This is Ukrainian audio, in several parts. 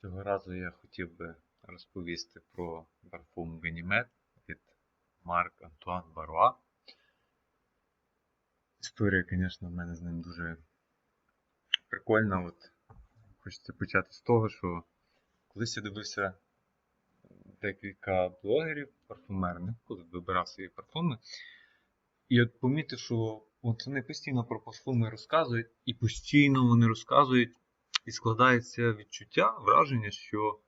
Цього разу я хотів би розповісти про парфум Ganymede від Марк Антуан Баруа. Історія, звісно, в мене з ним дуже прикольна. От Хочеться почати з того, що колись я дивився декілька блогерів парфумерних, коли вибирав свої парфуми. І от помітив, що от вони постійно про парфуми розказують, і постійно вони розказують, і складається відчуття, враження, що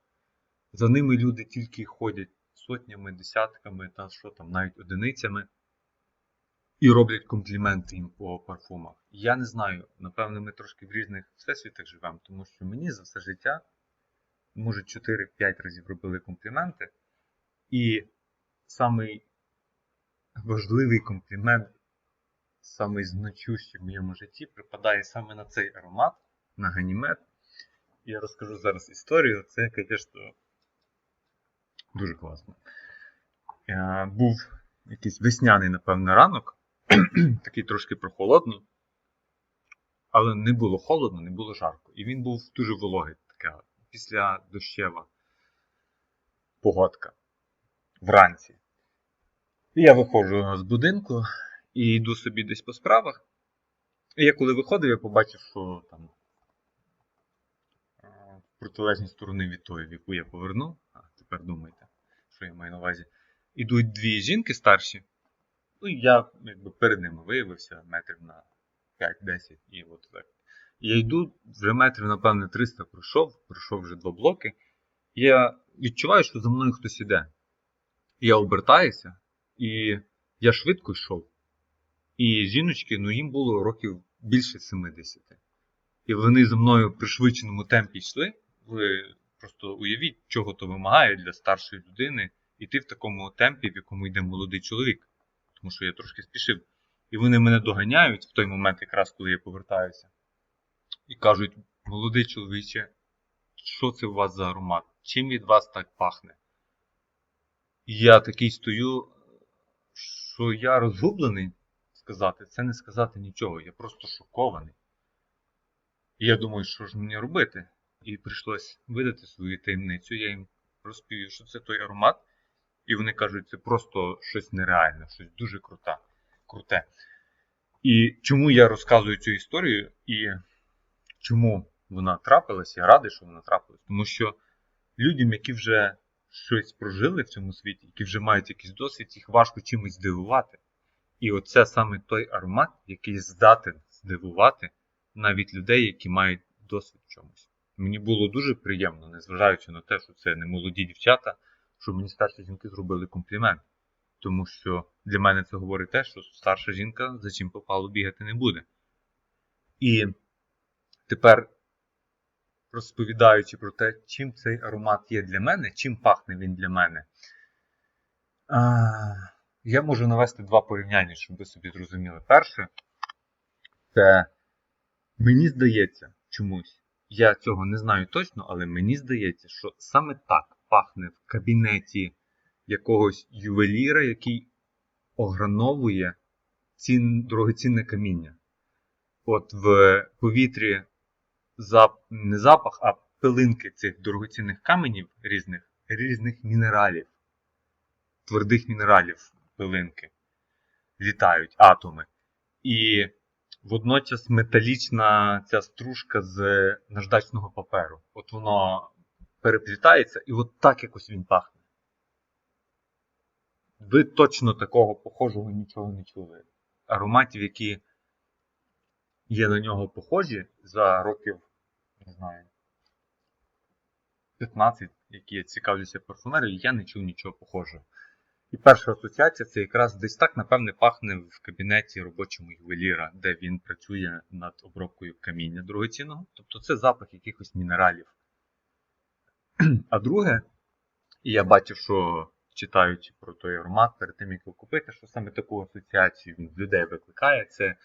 за ними люди тільки ходять сотнями, десятками, та що там, навіть одиницями, і роблять компліменти їм по парфумах. Я не знаю, напевно, ми трошки в різних всесвітах живемо, тому що мені за все життя, може, 4-5 разів робили компліменти. І самий важливий комплімент, самий значущий в моєму житті, припадає саме на цей аромат, на ганімед. Я розкажу зараз історію. Це, звісно, дуже класно. Е, Був якийсь весняний, напевно, ранок, такий трошки прохолодний, але не було холодно, не було жарко. І він був дуже вологий, така після дощева погодка вранці. І я виходжу з будинку і йду собі десь по справах. І я коли виходив, я побачив, що там в протилежній сторони від тої, в яку я повернув, а тепер думайте, що я маю на увазі, ідуть дві жінки старші. Ну, і я якби перед ними виявився метрів на 5-10 і от так. Я йду, вже метрів, напевне, 300 пройшов, пройшов вже два блоки. Я відчуваю, що за мною хтось іде. Я обертаюся, і я швидко йшов. І жіночки, ну їм було років більше 70. І вони за мною в пришвидшеному темпі йшли. Ви просто уявіть, чого то вимагає для старшої людини йти в такому темпі, в якому йде молодий чоловік. Тому що я трошки спішив. І вони мене доганяють в той момент, якраз коли я повертаюся. І кажуть: молодий чоловіче, що це у вас за аромат? Чим від вас так пахне? І я такий стою, що я розгублений сказати, це не сказати нічого, я просто шокований. І я думаю, що ж мені робити? І прийшлось видати свою таємницю. Я їм розповів, що це той аромат. І вони кажуть, це просто щось нереальне, щось дуже круте. круте. І чому я розказую цю історію, і чому вона трапилась, я радий, що вона трапилась. Тому що людям, які вже щось прожили в цьому світі, які вже мають якийсь досвід, їх важко чимось здивувати. І оце саме той аромат, який здатен здивувати навіть людей, які мають досвід в чомусь. Мені було дуже приємно, незважаючи на те, що це не молоді дівчата, що мені старші жінки зробили комплімент. Тому що для мене це говорить те, що старша жінка за чим попало бігати не буде. І тепер, розповідаючи про те, чим цей аромат є для мене, чим пахне він для мене, я можу навести два порівняння, щоб ви собі зрозуміли. Перше, це мені здається чомусь, я цього не знаю точно, але мені здається, що саме так пахне в кабінеті якогось ювеліра, який ограновує цін, дорогоцінне каміння. От в повітрі зап, не запах, а пилинки цих дорогоцінних каменів різних, різних мінералів, твердих мінералів пилинки літають атоми. І водночас металічна ця стружка з наждачного паперу. От воно переплітається, і от так якось він пахне. Ви точно такого похожого нічого не чули. Ароматів, які є на нього похожі за років, не знаю, 15, які я цікавлюся парфумерією, я не чув нічого похожого. І перша асоціація це якраз десь так, напевне, пахне в кабінеті робочому ювеліра, де він працює над обробкою каміння дорогоцінного. Тобто це запах якихось мінералів. А друге, і я бачив, що читаючи про той аромат перед тим, як його купити, що саме таку асоціацію він людей викликає, це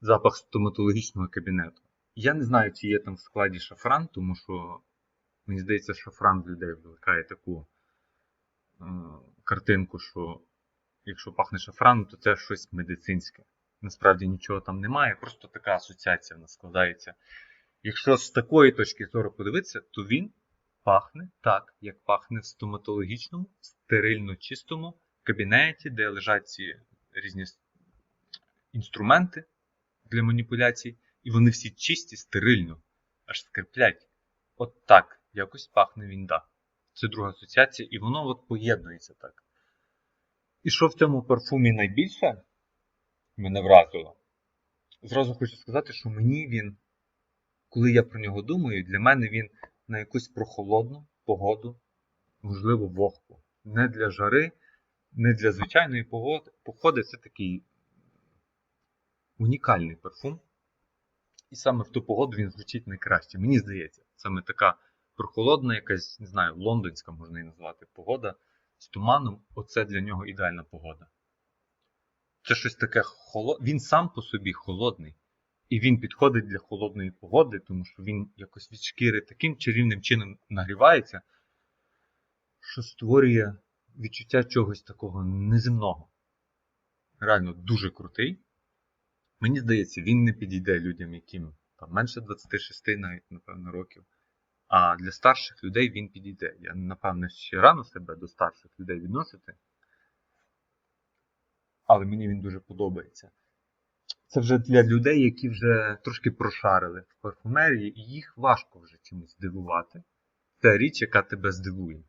запах стоматологічного кабінету. Я не знаю, чи є там в складі шафран, тому що, мені здається, шафран людей викликає таку е, картинку, що якщо пахне шафраном, то це щось медицинське. Насправді нічого там немає, просто така асоціація в нас складається. Якщо з такої точки зору подивитися, то він пахне так, як пахне в стоматологічному, стерильно чистому кабінеті, де лежать ці різні інструменти для маніпуляцій, і вони всі чисті, стерильно, аж скриплять. От так якось пахне Вінда. Це друга асоціація, і воно от поєднується так. І що в цьому парфумі найбільше мене вразило? Зразу хочу сказати, що мені він, коли я про нього думаю, для мене він на якусь прохолодну погоду, можливо, вогку. Не для жари, не для звичайної погоди. Походи це такий унікальний парфум. І саме в ту погоду він звучить найкраще. Мені здається, саме така прохолодна, якась, не знаю, лондонська можна її назвати погода з туманом. Оце для нього ідеальна погода. Це щось таке холодне. Він сам по собі холодний. І він підходить для холодної погоди, тому що він якось від шкіри таким чарівним чином нагрівається, що створює відчуття чогось такого неземного. Реально дуже крутий. Мені здається, він не підійде людям, яким там менше 26 навіть, напевно, років. А для старших людей він підійде. Я, напевно, ще рано себе до старших людей відносити. Але мені він дуже подобається. Це вже для людей, які вже трошки прошарили в парфумерії, і їх важко вже чимось здивувати. Це річ, яка тебе здивує.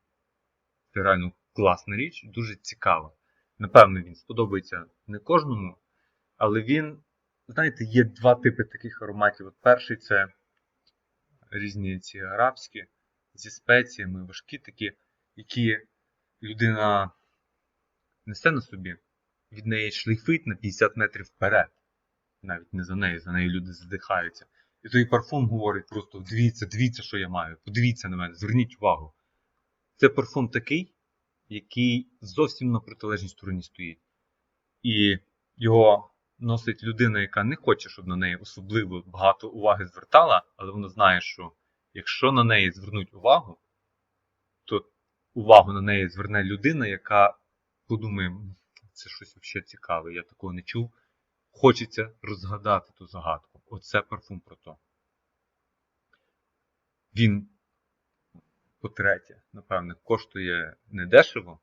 Це реально класна річ, дуже цікава. Напевно, він сподобається не кожному, але він, знаєте, є два типи таких ароматів. От перший це різні ці арабські зі спеціями, важкі такі, які людина несе на собі, від неї шлейфить на 50 метрів вперед. Навіть не за нею, за нею люди задихаються. І той парфум говорить просто: дивіться, дивіться, що я маю, подивіться на мене, зверніть увагу. Це парфум такий, який зовсім на протилежній стороні стоїть. І його носить людина, яка не хоче, щоб на неї особливо багато уваги звертала, але вона знає, що якщо на неї звернуть увагу, то увагу на неї зверне людина, яка подумає, це щось взагалі цікаве, я такого не чув. Хочеться розгадати ту загадку. Оце парфум про то. Він, по-третє, напевне, коштує недешево.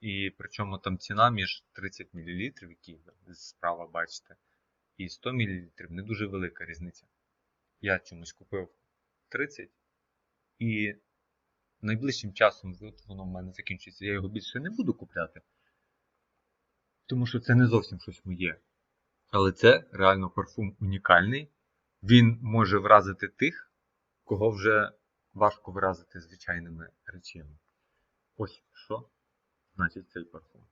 І причому там ціна між 30 мл, які справа бачите, і 100 мл не дуже велика різниця. Я чомусь купив 30 і найближчим часом воно в мене закінчиться. Я його більше не буду купляти. Тому що це не зовсім щось моє. Але це реально парфум унікальний. Він може вразити тих, кого вже важко вразити звичайними речами. Ось що значить цей парфум.